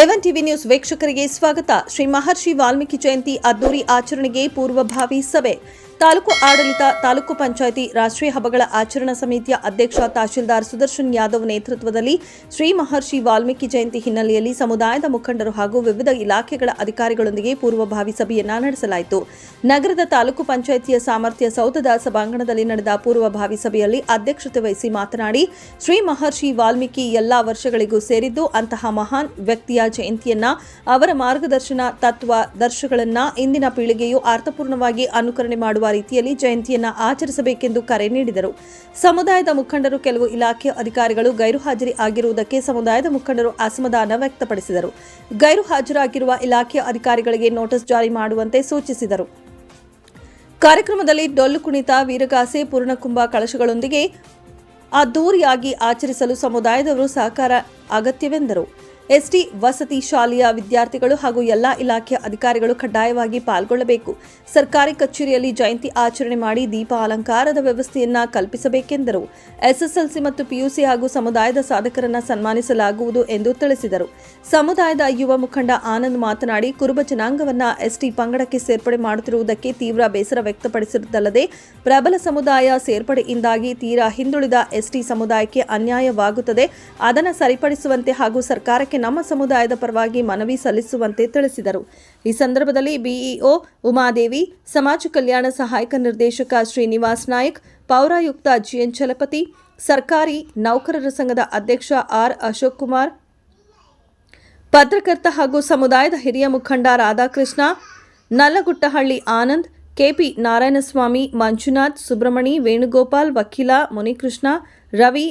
ಎವನ್ TV news ವೀಕ್ಷಕರಿಗೆ ಸ್ವಾಗತ. ಶ್ರೀ ಮಹರ್ಷಿ ವಾಲ್ಮೀಕಿ ಜಯಂತಿ ಅದ್ದೂರಿ ಆಚರಣೆಗೆ ಪೂರ್ವಭಾವಿ ಸಭೆ. ತಾಲೂಕು ಆಡಳಿತ, ತಾಲೂಕು ಪಂಚಾಯಿತಿ, ರಾಷ್ಟ್ರೀಯ ಹಬ್ಬಗಳ ಆಚರಣಾ ಸಮಿತಿಯ ಅಧ್ಯಕ್ಷ ತಹಶೀಲ್ದಾರ್ ಸುದರ್ಶನ್ ಯಾದವ್ ನೇತೃತ್ವದಲ್ಲಿ ಶ್ರೀ ಮಹರ್ಷಿ ವಾಲ್ಮೀಕಿ ಜಯಂತಿ ಹಿನ್ನೆಲೆಯಲ್ಲಿ ಸಮುದಾಯದ ಮುಖಂಡರು ಹಾಗೂ ವಿವಿಧ ಇಲಾಖೆಗಳ ಅಧಿಕಾರಿಗಳೊಂದಿಗೆ ಪೂರ್ವಭಾವಿ ಸಭೆಯನ್ನ ನಡೆಸಲಾಯಿತು. ನಗರದ ತಾಲೂಕು ಪಂಚಾಯಿತಿಯ ಸಾಮರ್ಥ್ಯ ಸೌಧದ ಸಭಾಂಗಣದಲ್ಲಿ ನಡೆದ ಪೂರ್ವಭಾವಿ ಸಭೆಯಲ್ಲಿ ಅಧ್ಯಕ್ಷತೆ ವಹಿಸಿ ಮಾತನಾಡಿ, ಶ್ರೀ ಮಹರ್ಷಿ ವಾಲ್ಮೀಕಿ ಎಲ್ಲಾ ವರ್ಷಗಳಿಗೂ ಸೇರಿದ್ದು ಅಂತಹ ಮಹಾನ್ ವ್ಯಕ್ತಿಯ ಜಯಂತಿಯನ್ನ, ಅವರ ಮಾರ್ಗದರ್ಶನ ತತ್ವ, ದರ್ಶಗಳನ್ನ ಇಂದಿನ ಪೀಳಿಗೆಯು ಅರ್ಥಪೂರ್ಣವಾಗಿ ಅನುಕರಣೆ ಮಾಡುವ ರೀತಿಯಲ್ಲಿ ಜಯಂತಿಯನ್ನು ಆಚರಿಸಬೇಕೆಂದು ಕರೆ ನೀಡಿದರು. ಸಮುದಾಯದ ಮುಖಂಡರು ಕೆಲವು ಇಲಾಖೆ ಅಧಿಕಾರಿಗಳು ಗೈರು ಹಾಜರಿ ಆಗಿರುವುದಕ್ಕೆ ಸಮುದಾಯದ ಮುಖಂಡರು ಅಸಮಾಧಾನ ವ್ಯಕ್ತಪಡಿಸಿದರು. ಗೈರು ಹಾಜರಾಗಿರುವ ಇಲಾಖೆ ಅಧಿಕಾರಿಗಳಿಗೆ ನೋಟಿಸ್ ಜಾರಿ ಮಾಡುವಂತೆ ಸೂಚಿಸಿದರು. ಕಾರ್ಯಕ್ರಮದಲ್ಲಿ ಡೊಳ್ಳು ಕುಣಿತ, ವೀರಗಾಸೆ, ಪೂರ್ಣಕುಂಭ ಕಳಶಗಳೊಂದಿಗೆ ಅದ್ದೂರಿಯಾಗಿ ಆಚರಿಸಲು ಸಮುದಾಯದವರು ಸಹಕಾರ ಅಗತ್ಯವೆಂದರು. ಎಸ್ಟಿ ವಸತಿ ಶಾಲೆಯ ವಿದ್ಯಾರ್ಥಿಗಳು ಹಾಗೂ ಎಲ್ಲಾ ಇಲಾಖೆಯ ಅಧಿಕಾರಿಗಳು ಕಡ್ಡಾಯವಾಗಿ ಪಾಲ್ಗೊಳ್ಳಬೇಕು. ಸರ್ಕಾರಿ ಕಚೇರಿಯಲ್ಲಿ ಜಯಂತಿ ಆಚರಣೆ ಮಾಡಿ ದೀಪ ಅಲಂಕಾರದ ವ್ಯವಸ್ಥೆಯನ್ನ ಕಲ್ಪಿಸಬೇಕೆಂದರು. ಎಸ್ಎಸ್ಎಲ್ಸಿ ಮತ್ತು ಪಿಯುಸಿ ಹಾಗೂ ಸಮುದಾಯದ ಸಾಧಕರನ್ನ ಸನ್ಮಾನಿಸಲಾಗುವುದು ಎಂದು ತಿಳಿಸಿದರು. ಸಮುದಾಯದ ಯುವ ಮುಖಂಡ ಆನಂದ್ ಮಾತನಾಡಿ, ಕುರುಬ ಜನಾಂಗವನ್ನ ಎಸ್ಟಿ ಪಂಗಡಕ್ಕೆ ಸೇರ್ಪಡೆ ಮಾಡುತ್ತಿರುವುದಕ್ಕೆ ತೀವ್ರ ಬೇಸರ ವ್ಯಕ್ತಪಡಿಸಿರುವುದಲ್ಲದೆ ಪ್ರಬಲ ಸಮುದಾಯ ಸೇರ್ಪಡೆಯಿಂದಾಗಿ ತೀರಾ ಹಿಂದುಳಿದ ಎಸ್ಟಿ ಸಮುದಾಯಕ್ಕೆ ಅನ್ಯಾಯವಾಗುತ್ತದೆ. ಅದನ್ನು ಸರಿಪಡಿಸುವಂತೆ ಹಾಗೂ ಸರ್ಕಾರಕ್ಕೆ ನಮ್ಮ ಸಮುದಾಯದ ಪರವಾಗಿ ಮನವಿ ಸಲ್ಲಿಸುವಂತೆ ತಿಳಿಸಿದರು. ಈ ಸಂದರ್ಭದಲ್ಲಿ ಬಿಇಒ ಉಮಾದೇವಿ, ಸಮಾಜ ಕಲ್ಯಾಣ ಸಹಾಯಕ ನಿರ್ದೇಶಕ ಶ್ರೀನಿವಾಸ್ ನಾಯಕ್, ಪೌರಾಯುಕ್ತ ಜಿಎನ್ ಚಲಪತಿ, ಸರ್ಕಾರಿ ನೌಕರರ ಸಂಘದ ಅಧ್ಯಕ್ಷ ಆರ್ ಅಶೋಕ್ ಕುಮಾರ್, ಪತ್ರಕರ್ತ ಹಾಗೂ ಸಮುದಾಯದ ಹಿರಿಯ ಮುಖಂಡ ರಾಧಾಕೃಷ್ಣ, ನಲ್ಲಗುಟ್ಟಹಳ್ಳಿ ಆನಂದ್, ಕೆಪಿ ನಾರಾಯಣಸ್ವಾಮಿ, ಮಂಜುನಾಥ್ ಸುಬ್ರಮಣಿ ವೇಣುಗೋಪಾಲ್, ವಕೀಲ ಮುನಿಕೃಷ್ಣ, ರವಿ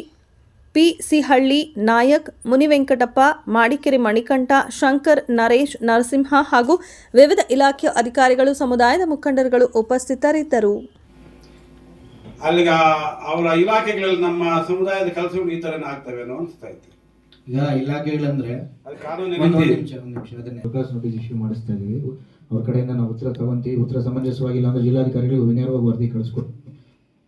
ಪಿ ಸಿಹಳ್ಳಿ ನಾಯಕ್ ಮುನಿವೆಂಕಟಪ್ಪ ಮಾಡಿಕೆರೆ ಮಣಿಕಂಠ ಶಂಕರ್ ನರೇಶ್ ನರಸಿಂಹ ಹಾಗೂ ವಿವಿಧ ಇಲಾಖೆಯ ಅಧಿಕಾರಿಗಳು ಸಮುದಾಯದ ಮುಖಂಡರುಗಳು ಉಪಸ್ಥಿತರಿದ್ದರು. ಅಲ್ಲಿಗ ಅವರ ಇಲಾಖೆಗಳಲ್ಲಿ ನಮ್ಮ ಸಮುದಾಯದ ಕೆಲಸಗಳು ಈ ತರನೇ ಆಗ್ತವೇನೋ ಅನಿಸ್ತಾ ಇತ್ತು. ಈಗ ಇಲಾಖೆಗಳಂದ್ರೆ ನೋಟಿಸ್ ಇಶ್ಯೂ ಮಾಡಿಸ್ತಾ ಇದೀವಿ ಅವ್ರ ಕಡೆಯಿಂದ ನಾವು ಉತ್ತರ ತಗೊಂತೀವಿ. ಉತ್ತರ ಸಮಂಜಸವಾಗಿಲ್ಲ ಅಂದ್ರೆ ಜಿಲ್ಲಾಧಿಕಾರಿಗಳು ನೇರವಾಗಿ ವರದಿ ಕಳಿಸ್ಕೊಡ್ತೀವಿ.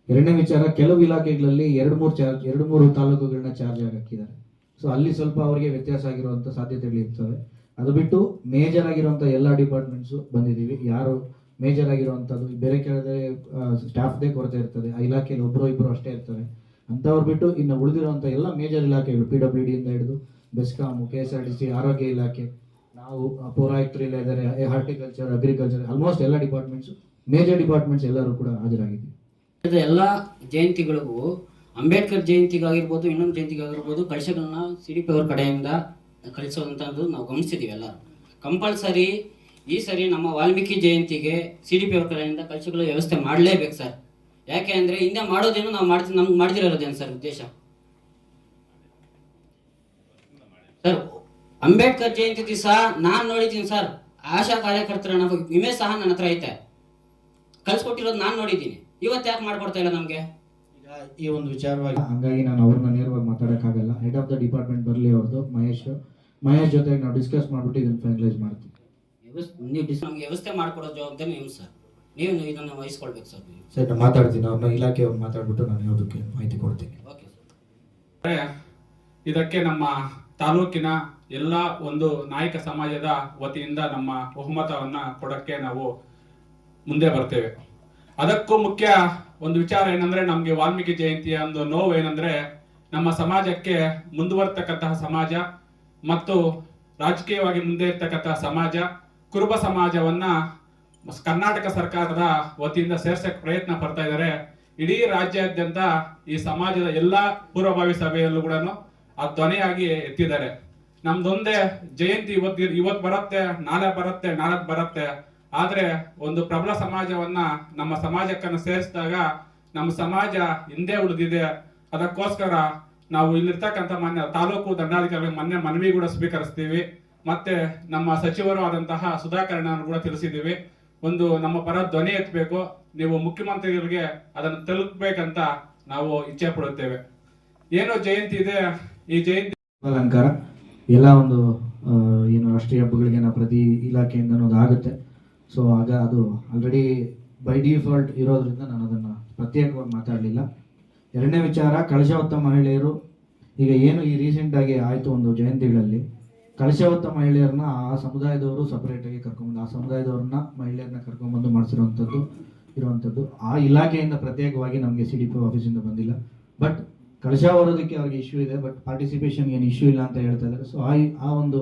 ಎರಡನೇ ವಿಚಾರ, ಕೆಲವು ಇಲಾಖೆಗಳಲ್ಲಿ ಎರಡು ಮೂರು ಚಾರ್ಜ್, ಎರಡು ಮೂರು ತಾಲೂಕುಗಳನ್ನ ಚಾರ್ಜ್ ಆಗಿ ಹಾಕಿದ್ದಾರೆ. ಸೊ ಅಲ್ಲಿ ಸ್ವಲ್ಪ ಅವರಿಗೆ ವ್ಯತ್ಯಾಸ ಆಗಿರುವಂತ ಸಾಧ್ಯತೆಗಳು ಇರ್ತವೆ. ಅದು ಬಿಟ್ಟು ಮೇಜರ್ ಆಗಿರುವಂತ ಎಲ್ಲ ಡಿಪಾರ್ಟ್ಮೆಂಟ್ಸ್ ಬಂದಿದ್ದೀವಿ. ಯಾರು ಮೇಜರ್ ಆಗಿರುವಂತದ್ದು, ಬೇರೆ ಸ್ಟಾಫ್ ಸ್ಟಾಫ್ದೇ ಕೊರತೆ ಇರ್ತದೆ. ಆ ಇಲಾಖೆಯಲ್ಲಿ ಒಬ್ಬರು ಇಬ್ಬರು ಅಷ್ಟೇ ಇರ್ತಾರೆ. ಅಂಥವ್ರು ಬಿಟ್ಟು ಇನ್ನು ಉಳಿದಿರುವಂತ ಎಲ್ಲ ಮೇಜರ್ ಇಲಾಖೆಗಳು ಪಿ ಡಬ್ಲ್ಯೂ ಡಿ ಇಂದ ಹಿಡಿದು BESCOM K S R T C ಆರೋಗ್ಯ ಇಲಾಖೆ, ನಾವು ಪೌರಾಯುಕ್ತರು ಇಲ್ಲ ಇದ್ದಾರೆ ಹಾರ್ಟಿಕಲ್ಚರ್ ಅಗ್ರಿಕಲ್ಚರ್ ಆಲ್ಮೋಸ್ಟ್ ಎಲ್ಲ ಡಿಪಾರ್ಟ್ಮೆಂಟ್ಸ್ ಮೇಜರ್ ಡಿಪಾರ್ಟ್ಮೆಂಟ್ಸ್ ಎಲ್ಲರೂ ಕೂಡ ಹಾಜರಾಗಿದ್ದೀವಿ. ಎಲ್ಲ ಜಯಂತಿಗಳಿಗೂ ಅಂಬೇಡ್ಕರ್ ಜಯಂತಿಗಾಗಿರ್ಬೋದು, ಇನ್ನೊಂದು ಜಯಂತಿಗಾಗಿರ್ಬೋದು ಕಳಶಗಳನ್ನ ಸಿ ಡಿ ಪಿ ಅವ್ರ ಕಡೆಯಿಂದ ಕಳಿಸೋದಂಥದ್ದು ನಾವು ಗಮನಿಸಿದ್ದೀವಿ ಎಲ್ಲ ಕಂಪಲ್ಸರಿ ಈ ಸರಿ ನಮ್ಮ ವಾಲ್ಮೀಕಿ ಜಯಂತಿಗೆ ಸಿ ಡಿ ಪಿ ಅವ್ರ ಕಡೆಯಿಂದ ಕಳಶಗಳ ವ್ಯವಸ್ಥೆ ಮಾಡಲೇಬೇಕು ಸರ್. ಯಾಕೆ ಅಂದರೆ ಹಿಂದೆ ಮಾಡೋದೇನು ನಾವು ಮಾಡ್ತೀವಿ ನಮ್ಗೆ ಮಾಡ್ತಿರೋದೇನು ಸರ್ ಉದ್ದೇಶ? ಸರ್, ಅಂಬೇಡ್ಕರ್ ಜಯಂತಿ ದಿವಸ ನಾನು ನೋಡಿದ್ದೀನಿ ಸರ್. ಆಶಾ ಕಾರ್ಯಕರ್ತರ ವಿಮೆ ಸಹ ನನ್ನ ಹತ್ರ ಐತೆ. ಕಳ್ಸಿಕೊಟ್ಟಿರೋದು ನಾನು ನೋಡಿದ್ದೀನಿ. ಇವತ್ತು ಯಾಕೆ ಮಾಡ್ಕೊಡ್ತಾ ಇಲ್ಲ ನಮಗೆ? ಈಗ ಈ ಒಂದು ವಿಚಾರವಾಗಿ ಹಂಗಾಗಿ ನಾನು ಅವ್ರನ್ನ ನೇರವಾಗಿ ಮಾತಾಡೋಕ್ಕಾಗಲ್ಲ. ಹೆಡ್ ಆಫ್ ದ ಡಿಪಾರ್ಟ್ಮೆಂಟ್ ಬರಲಿ ಅವ್ರದ್ದು ಮಹೇಶ್. ಮಹೇಶ್ ಜೊತೆ ನಾವು ಡಿಸ್ಕಸ್ ಮಾಡ್ಬಿಟ್ಟು ಇದನ್ನು ಫೈನಲೈಸ್ ಮಾಡ್ತೀವಿ. ವ್ಯವಸ್ಥೆ ನೀವು ಡಿಸ್ ನಮ್ಗೆ ವ್ಯವಸ್ಥೆ ಮಾಡ್ಕೊಡೋ ಜವಾಬ್ದಾರಿ ನೀವು ಸರ್. ನೀವು ಇದನ್ನು ವಹಿಸ್ಕೊಳ್ಬೇಕು ಸರ್ ನೀವು. ಸರಿ ನಾನು ಮಾತಾಡ್ತೀನಿ. ಅವ್ರನ್ನ ಇಲಾಖೆ ಅವ್ರು ಮಾತಾಡ್ಬಿಟ್ಟು ನಾನು ಯಾವುದಕ್ಕೆ ಮಾಹಿತಿ ಕೊಡ್ತೀನಿ. ಓಕೆ ಸರ್ ಇದಕ್ಕೆ ನಮ್ಮ ತಾಲೂಕಿನ ಎಲ್ಲ ಒಂದು ನಾಯಕ ಸಮಾಜದ ವತಿಯಿಂದ ನಮ್ಮ ಬಹುಮತವನ್ನು ಕೊಡಕ್ಕೆ ನಾವು ಮುಂದೆ ಬರ್ತೇವೆ. ಅದಕ್ಕೂ ಮುಖ್ಯ ಒಂದು ವಿಚಾರ ಏನಂದ್ರೆ ನಮ್ಗೆ ವಾಲ್ಮೀಕಿ ಜಯಂತಿಯ ಒಂದು ನೋವು ಏನಂದ್ರೆ ನಮ್ಮ ಸಮಾಜಕ್ಕೆ ಮುಂದುವರ್ತಕ್ಕಂತಹ ಸಮಾಜ ಮತ್ತು ರಾಜಕೀಯವಾಗಿ ಮುಂದೆ ಇರ್ತಕ್ಕಂತಹ ಸಮಾಜ, ಕುರುಬ ಸಮಾಜವನ್ನ ಕರ್ನಾಟಕ ಸರ್ಕಾರದ ವತಿಯಿಂದ ಸೇರ್ಸಕ್ ಪ್ರಯತ್ನ ಪಡ್ತಾ ಇದ್ದಾರೆ ಇಡೀ ರಾಜ್ಯಾದ್ಯಂತ ಈ ಸಮಾಜದ ಎಲ್ಲಾ ಪೂರ್ವಭಾವಿ ಸಭೆಯಲ್ಲೂ ಕೂಡ ಆ ಧ್ವನಿಯಾಗಿ ಎತ್ತಿದ್ದಾರೆ. ನಮ್ದೊಂದೇ ಜಯಂತಿ ಇವತ್ತು ಇವತ್ತು ಬರುತ್ತೆ, ನಾಳೆ ಬರುತ್ತೆ ನಾಳೆ ಬರುತ್ತೆ. ಆದ್ರೆ ಒಂದು ಪ್ರಬಲ ಸಮಾಜವನ್ನ ನಮ್ಮ ಸಮಾಜಕ್ಕನ್ನು ಸೇರಿಸಿದಾಗ ನಮ್ಮ ಸಮಾಜ ಹಿಂದೆ ಉಳಿದಿದೆ. ಅದಕ್ಕೋಸ್ಕರ ನಾವು ಇಲ್ಲಿರ್ತಕ್ಕಂಥ ಮಾನ್ಯ ತಾಲೂಕು ದಂಡಾಧಿಕಾರಿಗಳಿಗೆ ಮೊನ್ನೆ ಮನವಿ ಕೂಡ ಸ್ವೀಕರಿಸ್ತೀವಿ. ಮತ್ತೆ ನಮ್ಮ ಸಚಿವರು ಆದಂತಹ ಸುಧಾಕರಣ ಕೂಡ ತಿಳಿಸಿದ್ದೀವಿ. ಒಂದು ನಮ್ಮ ಪರ ಧ್ವನಿ ಎತ್ತಬೇಕು. ನೀವು ಮುಖ್ಯಮಂತ್ರಿಗಳಿಗೆ ಅದನ್ನು ತಲುಪಬೇಕಂತ ನಾವು ಇಚ್ಛೆ ಪಡುತ್ತೇವೆ. ಏನು ಜಯಂತಿ ಇದೆ? ಈ ಜಯಂತಿ ಅಲಂಕಾರ. ಎಲ್ಲ ಒಂದು ಏನು ರಾಷ್ಟ್ರೀಯ ಹಬ್ಬಗಳಿಗೆ ನಾವು ಪ್ರತಿ ಇಲಾಖೆಯಿಂದ ಆಗುತ್ತೆ. ಸೊ ಆಗ ಅದು ಆಲ್ರೆಡಿ ಬೈ ಡಿಫಾಲ್ಟ್ ಇರೋದ್ರಿಂದ ನಾನು ಅದನ್ನು ಪ್ರತ್ಯೇಕವಾಗಿ ಮಾತಾಡಲಿಲ್ಲ. ಎರಡನೇ ವಿಚಾರ ಕಳಶ ಹೊತ್ತ ಮಹಿಳೆಯರು, ಈಗ ಏನು ಈ ರೀಸೆಂಟಾಗಿ ಆಯಿತು ಒಂದು ಜಯಂತಿಗಳಲ್ಲಿ ಕಳಶ ಹೊತ್ತ ಮಹಿಳೆಯರನ್ನ ಆ ಸಮುದಾಯದವರು ಸಪರೇಟಾಗಿ ಕರ್ಕೊಂಬಂದು ಆ ಸಮುದಾಯದವ್ರನ್ನ ಮಹಿಳೆಯರನ್ನ ಕರ್ಕೊಂಬಂದು ಮಾಡಿಸಿರುವಂಥದ್ದು ಇರುವಂಥದ್ದು ಆ ಇಲಾಖೆಯಿಂದ ಪ್ರತ್ಯೇಕವಾಗಿ ನಮಗೆ ಸಿ ಡಿ ಪಿ ಆಫೀಸಿಂದ ಬಂದಿಲ್ಲ. ಬಟ್ ಕಳಶ ಹೊರೋದಕ್ಕೆ ಅವ್ರಿಗೆ ಇಶ್ಯೂ ಇದೆ ಬಟ್ ಪಾರ್ಟಿಸಿಪೇಷನ್ ಏನು ಇಶ್ಯೂ ಇಲ್ಲ ಅಂತ ಹೇಳ್ತಾ ಇದ್ದಾರೆ. ಸೊ ಆ ಆ ಒಂದು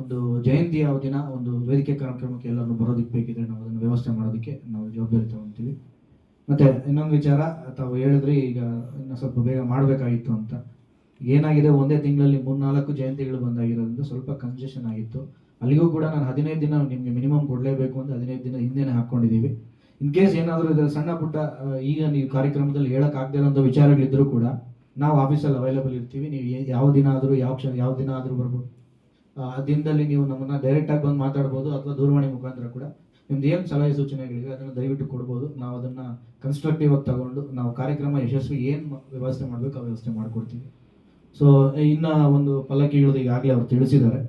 ಒಂದು ಜಯಂತಿ ಯಾವ ದಿನ, ಒಂದು ವೇದಿಕೆ ಕಾರ್ಯಕ್ರಮಕ್ಕೆ ಎಲ್ಲರೂ ಬರೋದಕ್ಕೆ ಬೇಕಿದ್ರೆ ನಾವು ಅದನ್ನು ವ್ಯವಸ್ಥೆ ಮಾಡೋದಕ್ಕೆ ನಾವು ಜವಾಬ್ದಾರಿ ತಗೊತೀವಿ. ಮತ್ತೆ ಇನ್ನೊಂದು ವಿಚಾರ, ತಾವು ಹೇಳಿದ್ರಿ, ಈಗ ಇನ್ನು ಸ್ವಲ್ಪ ಬೇಗ ಮಾಡಬೇಕಾಗಿತ್ತು ಅಂತ. ಏನಾಗಿದೆ, ಒಂದೇ ತಿಂಗಳಲ್ಲಿ ಮೂರ್ನಾಲ್ಕು ಜಯಂತಿಗಳು ಬಂದಾಗಿರೋದ್ರಿಂದ ಸ್ವಲ್ಪ ಕನ್ಸೆಷನ್ ಆಗಿತ್ತು. ಅಲ್ಲಿಗೂ ಕೂಡ ನಾನು ಹದಿನೈದು ದಿನ ನಿಮಗೆ ಮಿನಿಮಮ್ ಕೊಡಲೇಬೇಕು ಅಂತ ಹದಿನೈದು ದಿನ ಹಿಂದೆನೇ ಹಾಕ್ಕೊಂಡಿದ್ದೀವಿ. ಇನ್ ಕೇಸ್ ಏನಾದರೂ ಇದರ ಸಣ್ಣ ಪುಟ್ಟ ಈಗ ನೀವು ಕಾರ್ಯಕ್ರಮದಲ್ಲಿ ಹೇಳೋಕ್ಕಾಗದೇ ಇರೋಂಥ ವಿಚಾರಗಳಿದ್ದರೂ ಕೂಡ ನಾವು ಆಫೀಸಲ್ಲಿ ಅವೈಲೇಬಲ್ ಇರ್ತೀವಿ. ನೀವು ಯಾವ ದಿನ ಆದರೂ, ಯಾವ ಕ್ಷಣ, ಯಾವ ದಿನ ಆದರೂ ಬರ್ಬೋದು. ಆ, ದಿನದಲ್ಲಿ ನೀವು ನಮ್ಮನ್ನ ಡೈರೆಕ್ಟ್ ಆಗಿ ಬಂದು ಮಾತಾಡ್ಬೋದು ಅಥವಾ ದೂರವಾಣಿ ಮುಖಾಂತರ ಕೂಡ. ನಿಮ್ದು ಏನು ಸಲಹೆ ಸೂಚನೆಗಳಿವೆ ಅದನ್ನು ದಯವಿಟ್ಟು ಕೊಡ್ಬೋದು. ನಾವು ಅದನ್ನ ಕನ್ಸ್ಟ್ರಕ್ಟಿವ್ ಆಗಿ ತಗೊಂಡು ನಾವು ಕಾರ್ಯಕ್ರಮ ಯಶಸ್ವಿ ಏನು ವ್ಯವಸ್ಥೆ ಮಾಡಬೇಕು ಆ ವ್ಯವಸ್ಥೆ ಮಾಡಿಕೊಡ್ತೀವಿ. ಸೊ ಇನ್ನ ಒಂದು ಪಲ್ಲಕ್ಕಿಗಳದ್ದು ಈಗಾಗಲೇ ಅವ್ರು ತಿಳಿಸಿದ್ದಾರೆ.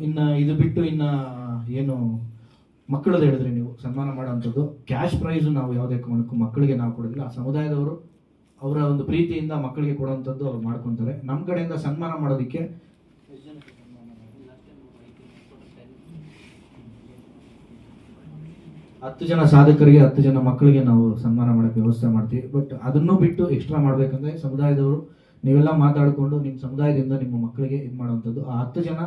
ಇನ್ನ ಇದು ಬಿಟ್ಟು ಇನ್ನ ಏನು ಮಕ್ಕಳದ್ದು ಹೇಳಿದ್ರೆ ನೀವು ಸನ್ಮಾನ ಮಾಡೋಂಥದ್ದು ಕ್ಯಾಶ್ ಪ್ರೈಸ್ ನಾವು ಯಾವುದೇ ಕಾರಣಕ್ಕೂ ಮಕ್ಕಳಿಗೆ ನಾವು ಕೊಡೋದಿಲ್ಲ. ಆ ಸಮುದಾಯದವರು ಅವರ ಒಂದು ಪ್ರೀತಿಯಿಂದ ಮಕ್ಕಳಿಗೆ ಕೊಡುವಂಥದ್ದು ಅವ್ರು ಮಾಡ್ಕೊತಾರೆ. ನಮ್ಮ ಕಡೆಯಿಂದ ಸನ್ಮಾನ ಮಾಡೋದಕ್ಕೆ ಹತ್ತು ಜನ ಸಾಧಕರಿಗೆ, ಹತ್ತು ಜನ ಮಕ್ಕಳಿಗೆ ನಾವು ಸನ್ಮಾನ ಮಾಡೋಕ್ಕೆ ವ್ಯವಸ್ಥೆ ಮಾಡ್ತೀವಿ. ಬಟ್ ಅದನ್ನು ಬಿಟ್ಟು ಎಕ್ಸ್ಟ್ರಾ ಮಾಡಬೇಕಂದ್ರೆ ಸಮುದಾಯದವರು ನೀವೆಲ್ಲ ಮಾತಾಡಿಕೊಂಡು ನಿಮ್ಮ ಸಮುದಾಯದಿಂದ ನಿಮ್ಮ ಮಕ್ಕಳಿಗೆ ಇದು ಮಾಡುವಂಥದ್ದು. ಆ ಹತ್ತು ಜನ,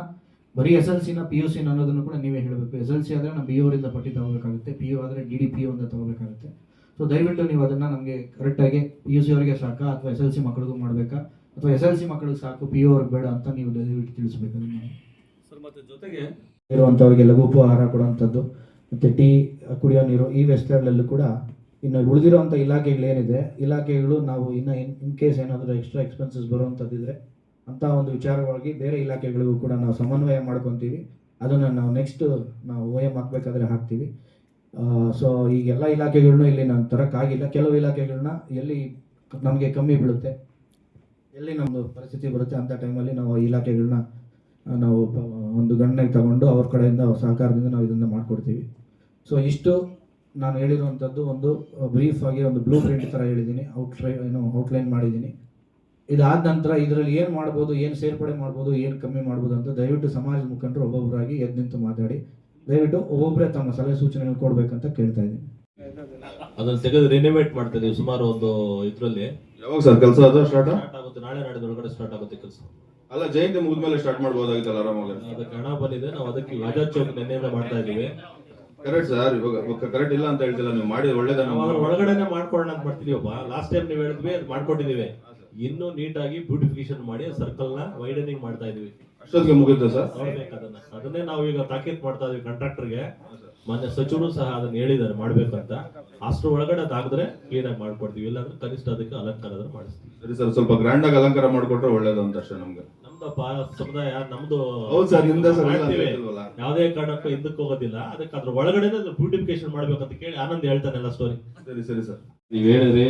ಬರೀ ಎಸ್ ಎಲ್ ಸಿನ, ಪಿ ಯು ಸಿನ ಅನ್ನೋದನ್ನು ಕೂಡ ನೀವೇ ಹೇಳಬೇಕು. ಎಸ್ ಎಲ್ ಸಿ ಆದರೆ ನಾವು ಬಿ ಅವರಿಂದ ಪಟ್ಟಿ ತಗೋಬೇಕಾಗುತ್ತೆ. ಪಿ ಯು ಆದರೆ ಡಿ ಡಿ ಪಿ ಅಂತ ತಗೋಬೇಕಾಗುತ್ತೆ. ಸೊ ದಯವಿಟ್ಟು ನೀವು ಅದನ್ನು ನಮಗೆ ಕರೆಕ್ಟಾಗಿ ಪಿ ಯು ಸಿ ಅವರಿಗೆ ಸಾಕಾ ಅಥವಾ ಎಸ್ ಎಲ್ ಸಿ ಮಕ್ಕಳಿಗೂ ಮಾಡಬೇಕಾ? ಅಥವಾ ಎಸ್ ಎಲ್ ಸಿ ಮಕ್ಕಳಿಗೆ ಸಾಕು ಪಿ ಯು ಅವ್ರಿಗೆ ಬೇಡ ಅಂತ ನೀವು ದಯವಿಟ್ಟು ತಿಳಿಸ್ಬೇಕು ಸರ್ ಮತ್ತೆ ಜೊತೆಗೆ? ಇರುವಂಥವ್ರಿಗೆ ಲಘು ಉಪಹಾರ ಕೊಡುವಂಥದ್ದು ಮತ್ತು ಟೀ ಕುಡಿಯೋ ನೀರು ಈ ವ್ಯವಸ್ಥೆಗಳಲ್ಲೂ ಕೂಡ ಇನ್ನು ಉಳಿದಿರುವಂಥ ಇಲಾಖೆಗಳೇನಿದೆ ಇಲಾಖೆಗಳು ನಾವು ಇನ್ನು ಇನ್ ಇನ್ ಕೇಸ್ ಏನಾದರೂ ಎಕ್ಸ್ಟ್ರಾ ಎಕ್ಸ್ಪೆನ್ಸಸ್ ಬರುವಂಥದ್ದಿದ್ರೆ ಅಂತ ಒಂದು ವಿಚಾರವಾಗಿ ಬೇರೆ ಇಲಾಖೆಗಳಿಗೂ ಕೂಡ ನಾವು ಸಮನ್ವಯ ಮಾಡ್ಕೊತೀವಿ. ಅದನ್ನು ನಾವು ನೆಕ್ಸ್ಟ್ ನಾವು ಓ ಎಂ ಹಾಕ್ಬೇಕಾದ್ರೆ ಹಾಕ್ತೀವಿ. ಸೊ ಈಗ ಎಲ್ಲ ಇಲಾಖೆಗಳನ್ನೂ ಇಲ್ಲಿ ನಾನು ತರೋಕ್ಕಾಗಿಲ್ಲ. ಕೆಲವು ಇಲಾಖೆಗಳನ್ನ ಎಲ್ಲಿ ನಮಗೆ ಕಮ್ಮಿ ಬೀಳುತ್ತೆ ಎಲ್ಲಿ ನಮ್ಮದು ಪರಿಸ್ಥಿತಿ ಬರುತ್ತೆ ಅಂಥ ಟೈಮಲ್ಲಿ ನಾವು ಇಲಾಖೆಗಳನ್ನ ನಾವು ಒಂದು ಗಣನೆಗೆ ತಗೊಂಡು ಅವ್ರ ಕಡೆಯಿಂದ ಸಹಕಾರದಿಂದ ನಾವು ಇದನ್ನು ಮಾಡಿಕೊಡ್ತೀವಿ. ಸೊ ಇಷ್ಟು ನಾನು ಹೇಳಿರುವಂಥದ್ದು ಒಂದು ಬ್ರೀಫ್ ಆಗಿ ಒಂದು ಬ್ಲೂ ಪ್ರಿಂಟ್ ಥರ ಹೇಳಿದ್ದೀನಿ ಔಟ್ಲೈ ಏನು ಔಟ್ಲೈನ್ ಮಾಡಿದ್ದೀನಿ. ಇದಾದ ನಂತರ ಇದರಲ್ಲಿ ಏನು ಮಾಡ್ಬೋದು, ಏನು ಸೇರ್ಪಡೆ ಮಾಡ್ಬೋದು, ಏನು ಕಮ್ಮಿ ಮಾಡ್ಬೋದು ಅಂತ ದಯವಿಟ್ಟು ಸಮಾಜ ಮುಖಂಡರು ಒಬ್ಬೊಬ್ಬರಾಗಿ ಎದ್ದು ನಿಂತು ಮಾತಾಡಿ. ದಯವಿಟ್ಟು ಒಬ್ಬೊಬ್ಬರೇ ತಮ್ಮ ಸಲಹೆ ಸೂಚನೆಗಳು ಕೊಡ್ಬೇಕಂತ ಕೇಳ್ತಾ ಇದ್ದೀನಿ. ಅದನ್ನ ತೆಗೆದು ರಿನೋವೇಟ್ ಮಾಡ್ತಾ ಇದೀವಿ ಸುಮಾರು ಒಂದು ಇದ್ರಲ್ಲಿ. ಯಾವಾಗ ಸರ್ ಕೆಲಸ ಅದು ಸ್ಟಾರ್ಟ್ ಸ್ಟಾರ್ಟ್ ಆಗುತ್ತೆ ನಾಳೆ ನಾಡಿದೊಳಗಡೆ ಸ್ಟಾರ್ಟ್ ಆಗುತ್ತೆ ಕೆಲಸ. ಅಲ್ಲ ಜಯಂತಿ ಮುಗಿದ್ಮೇಲೆ ಸ್ಟಾರ್ಟ್ ಮಾಡ್ಬೋದಾಗಿತ್ತಲ್ಲ ಆರಾಮಾಗಿ ಅದಕ್ಕೆ ಹಣ ಬಂದಿದೆ ನಾವು ಅದಕ್ಕೆ ರಾಜಾ ಚೌಕ್ ನಿನ್ನೆಯಿಂದ ಮಾಡ್ತಾ ಇದೀವಿ ಕರೆಕ್ಟ್ ಸರ್ ಇವಾಗ ಕರೆಕ್ಟ್ ಇಲ್ಲ ಅಂತ ಹೇಳ್ತಿಲ್ಲ ನೀವು ಮಾಡಿ ಒಳ್ಳೇದ ನಾವು ಒಳಗಡೆನೆ ಮಾಡ್ಕೊಳ್ಳೋಣ ಅಂತ ಮಾಡ್ತಿದೀವಪ್ಪ ಲಾಸ್ಟ್ ಟೈಮ್ ನೀವು ಹೇಳಿದ್ವಿ ಅದು ಮಾಡ್ಕೊಟ್ಟಿದೀವಿ ಇನ್ನೂ ನೀಟಾಗಿ ಬ್ಯೂಟಿಫಿಕೇಶನ್ ಮಾಡಿ ಸರ್ಕಲ್ನ ವೈಡನಿಂಗ್ ಮಾಡ್ತಾ ಇದೀವಿ ಅಷ್ಟೊತ್ತಿಗೆ ಮುಗಿಯುತ್ತೆ ಸರ್ ಅದನ್ನೇ. ನಾವು ಈಗ ತಾಕೀತ್ ಮಾಡ್ತಾ ಇದೀವಿ ಕಾಂಟ್ರಾಕ್ಟರ್ಗೆ ಮೊನ್ನೆ ಸಚಿವರು ಸಹ ಅದನ್ನ ಹೇಳಿದ್ದಾರೆ ಮಾಡ್ಬೇಕಂತ. ಅಷ್ಟ್ರ ಒಳಗಡೆ ಅದಾಗದ್ರೆ ಕ್ಲೀನ್ ಆಗಿ ಮಾಡ್ಕೊಡ್ತೀವಿ. ಇಲ್ಲಾಂದ್ರೆ ಕನಿಷ್ಠ ಅದಕ್ಕೆ ಅಲಂಕಾರ ಮಾಡಿಸ್ತೀವಿ. ಸರಿ ಸರ್ ಸ್ವಲ್ಪ ಗ್ರ್ಯಾಂಡ್ ಆಗಿ ಅಲಂಕಾರ ಮಾಡ್ಕೊಟ್ರೆ ಒಳ್ಳೇದು ಅಂತ ಅಷ್ಟೇ ನಮ್ಗೆ. ನಮ್ದಪ್ಪ ಸಮುದಾಯ ನಮ್ದು ಹೌದು ಸರ್. ಯಾವುದೇ ಕಾರಣಕ್ಕೂ ಹಿಂದಕ್ಕೆ ಹೋಗೋದಿಲ್ಲ. ಅದಕ್ಕೆ ಅದ್ರ ಒಳಗಡೆ ಬ್ಯೂಟಿಫಿಕೇಶನ್ ಮಾಡ್ಬೇಕಂತ ಕೇಳಿ ಆನಂದ್ ಹೇಳ್ತಾನೆ ಸ್ಟೋರಿ ಸರಿ ಸರಿ ಸರ್. ನೀವು ಹೇಳಿದ್ರೆ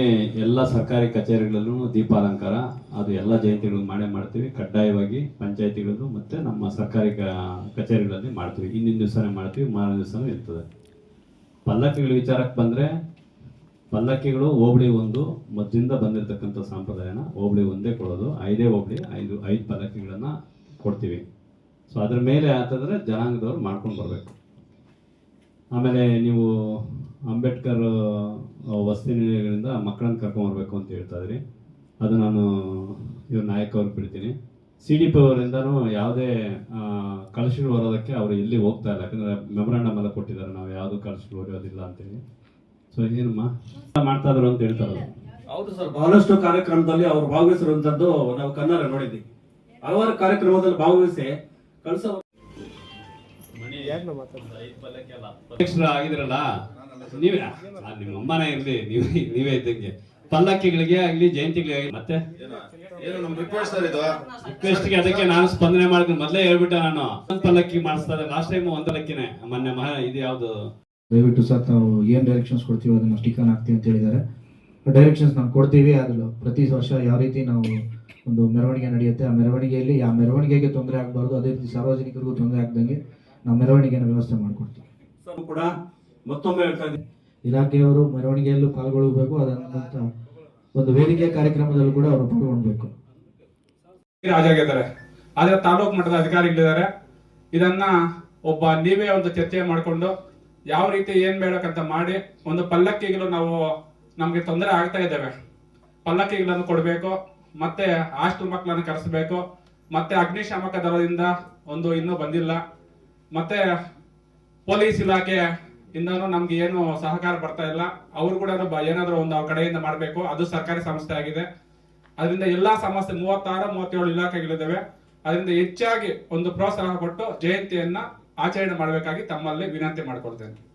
ಎಲ್ಲ ಸರ್ಕಾರಿ ಕಚೇರಿಗಳಲ್ಲೂ ದೀಪಾಲಂಕಾರ, ಅದು ಎಲ್ಲ ಜಯಂತಿಗಳು ಮಾಡೇ ಮಾಡ್ತೀವಿ. ಕಡ್ಡಾಯವಾಗಿ ಪಂಚಾಯತಿಗಳಲ್ಲೂ ಮತ್ತೆ ನಮ್ಮ ಸರ್ಕಾರಿ ಕಚೇರಿಗಳಲ್ಲಿ ಮಾಡ್ತೀವಿ. ಹಿಂದಿನ ದಿವಸನೇ ಮಾಡ್ತೀವಿ, ಮಾರನೇ ದಿವಸನೂ ಇರ್ತದೆ. ಪಲ್ಲಕ್ಕಿಗಳ ವಿಚಾರಕ್ಕೆ ಬಂದರೆ, ಪಲ್ಲಕ್ಕಿಗಳು ಹೋಬಳಿ ಒಂದು ಮೊದಲಿಂದ ಬಂದಿರತಕ್ಕಂಥ ಸಂಪ್ರದಾಯನ ಹೋಬಳಿ ಒಂದೇ ಕೊಡೋದು. ಐದೇ ಹೋಬಳಿ, ಐದು ಐದು ಪಲ್ಲಕ್ಕಿಗಳನ್ನು ಕೊಡ್ತೀವಿ. ಸೊ ಅದ್ರ ಮೇಲೆ ಆತಂದರೆ ಜನಾಂಗದವ್ರು ಮಾಡ್ಕೊಂಡು ಬರಬೇಕು. ಆಮೇಲೆ ನೀವು ಅಂಬೇಡ್ಕರ್ ವಸತಿ ನಿಲಯಗಳಿಂದ ಮಕ್ಕಳನ್ನ ಕರ್ಕೊಂಬರ್ಬೇಕು ಅಂತ ಹೇಳ್ತಾ ಇದ್ರಿ. ಅದು ನಾನು ಇವ್ರ ನಾಯಕ ಅವ್ರಿಗೆ ಬಿಡ್ತೀನಿ. ಸಿ ಡಿ ಪಿ ಅವರಿಂದನೂ ಯಾವುದೇ ಕಳಶಗಳು ಬರೋದಕ್ಕೆ ಅವರು ಎಲ್ಲಿ ಹೋಗ್ತಾ ಇಲ್ಲ. ಯಾಕಂದ್ರೆ ಮೆಮೊರಾಂಡಮ್ ಎಲ್ಲ ಕೊಟ್ಟಿದ್ದಾರೆ. ನಾವು ಯಾವುದು ಕಳಶಗಳು ಹೊಡೆಯೋದಿಲ್ಲ ಅಂತೇಳಿ. ಸೊ ಏನಮ್ಮ? ಮಾಡ್ತಾ ಇದ್ರು ಅಂತ ಹೇಳ್ತಾರೆ ಹೌದು ಸರ್. ಬಹಳಷ್ಟು ಕಾರ್ಯಕ್ರಮದಲ್ಲಿ ಅವರು ಭಾಗವಹಿಸಿರುವಂತದ್ದು ನಾವು ಕನ್ನಡ ನೋಡಿದ್ವಿ. ಹಲವಾರು ಕಾರ್ಯಕ್ರಮದಲ್ಲಿ ಭಾಗವಹಿಸಿ ಕಳಸ ಆಗಿದ್ರಲ್ಲ? ನೀವೇ? ಆ, ನಿಮ್ಮ ಅಮ್ಮನೇ ಇರ್ಲಿ ನೀವೇ ನೀವೇ ಇದ್ದಂಗೆ. ಪಲ್ಲಕ್ಕಿಗಳಿಗೆ ಆಗ್ಲಿ ಜಯಂತಿಗಳಿಗೆ ಮತ್ತೆ? ರಿಕ್ವೆಸ್ಟ್ ಸರ್ ಇದು? ರಿಕ್ವೆಸ್ಟ್ಗೆ ಅದಕ್ಕೆ ನಾನು ಸ್ಪಂದನೆ ಮಾಡ್ತೀನಿ ಮೊದಲೇ ಹೇಳ್ಬಿಟ್ಟೆ ನಾನು. ಒಂದ್ ಪಲ್ಲಕ್ಕಿ ಮಾಡಿಸ್ತಾ ಇದ್ದಾರೆ. ಲಾಸ್ಟ್ ಟೈಮ್ ಒಂದ್ ಪಲ್ಲಕ್ಕಿನೇ. ಮೊನ್ನೆ ಮಹ ಇದು ಯಾವ್ದು? ದಯವಿಟ್ಟು ಸರ್ ತಾವು ಏನ್ ಡೈರೆಕ್ಷನ್ಸ್ ಕೊಡ್ತೀವಿ ಅದನ್ನ ಸ್ಟಿಕನ್ ಹಾಕ್ತೀವಿ ಅಂತ ಹೇಳಿದ್ದಾರೆ. ಡೈರೆಕ್ಷನ್ಸ್ ನಾವು ಕೊಡ್ತೀವಿ ಅದು ಪ್ರತಿ ವರ್ಷ ಯಾವ ರೀತಿ ನಾವು ಒಂದು ಮೆರವಣಿಗೆ ನಡೆಯುತ್ತೆ ಆ ಮೆರವಣಿಗೆಯಲ್ಲಿ ಆ ಮೆರವಣಿಗೆಗೆ ತೊಂದರೆ ಆಗಬಾರ್ದು. ಅದೇ ರೀತಿ ಸಾರ್ವಜನಿಕರಿಗೂ ತೊಂದರೆ ಆಗದಂಗೆ ನಾವು ಮೆರವಣಿಗೆನ ವ್ಯವಸ್ಥೆ ಮಾಡಿಕೊಡ್ತೀವಿ. ಕೂಡ ಮತ್ತೊಮ್ಮೆ ಹೇಳ್ತಾ ಇದ್ದೀನಿ. ಇಲಾಖೆಯವರು ಮೆರವಣಿಗೆಯಲ್ಲೂ ಪಾಲ್ಗೊಳ್ಳಬೇಕು ಅದಂತ ಒಂದು ವೇದಿಕೆ ಕಾರ್ಯಕ್ರಮದಲ್ಲೂ ಕೂಡ ಅವರು ಪಾಲ್ಗೊಳ್ಬೇಕು. ರಾಜಾಗಿದ್ದಾರೆ ಆದ್ರೆ ತಾಲೂಕು ಮಟ್ಟದ ಅಧಿಕಾರಿಗಳಿದ್ದಾರೆ. ಇದನ್ನ ಒಬ್ಬ ನೀವೇ ಒಂದು ಚರ್ಚೆ ಮಾಡಿಕೊಂಡು ಯಾವ ರೀತಿ ಏನ್ ಬೇಡಕ್ಕಂತ ಮಾಡಿ ಒಂದು ಪಲ್ಲಕ್ಕಿಗಳು ನಾವು ನಮ್ಗೆ ತೊಂದರೆ ಆಗ್ತಾ ಇದ್ದೇವೆ. ಪಲ್ಲಕ್ಕಿಗಳನ್ನು ಕೊಡಬೇಕು ಮತ್ತೆ ಹಾಸ್ಟೆಲ್ ಮಕ್ಕಳನ್ನು ಕರೆಸಬೇಕು ಮತ್ತೆ ಅಗ್ನಿಶಾಮಕ ದಳದಿಂದ ಒಂದು ಇನ್ನೂ ಬಂದಿಲ್ಲ. ಮತ್ತೆ ಪೊಲೀಸ್ ಇಲಾಖೆ ಇಂದನೂ ನಮ್ಗೆ ಏನು ಸಹಕಾರ ಬರ್ತಾ ಇಲ್ಲ. ಅವ್ರು ಕೂಡ ಏನಾದ್ರು ಒಂದು ಅವ್ರ ಕಡೆಯಿಂದ ಮಾಡಬೇಕು. ಅದು ಸರ್ಕಾರಿ ಸಂಸ್ಥೆ ಆಗಿದೆ. ಅದರಿಂದ ಎಲ್ಲಾ ಸಮಸ್ಯೆ ಮೂವತ್ತಾರು, ಮೂವತ್ತೇಳು ಇಲಾಖೆಗಳಿದ್ದಾವೆ. ಅದರಿಂದ ಹೆಚ್ಚಾಗಿ ಒಂದು ಪ್ರೋತ್ಸಾಹ ಕೊಟ್ಟು ಜಯಂತಿಯನ್ನ ಆಚರಣೆ ಮಾಡಬೇಕಾಗಿ ತಮ್ಮಲ್ಲಿ ವಿನಂತಿ ಮಾಡ್ಕೊಳ್ತೇನೆ.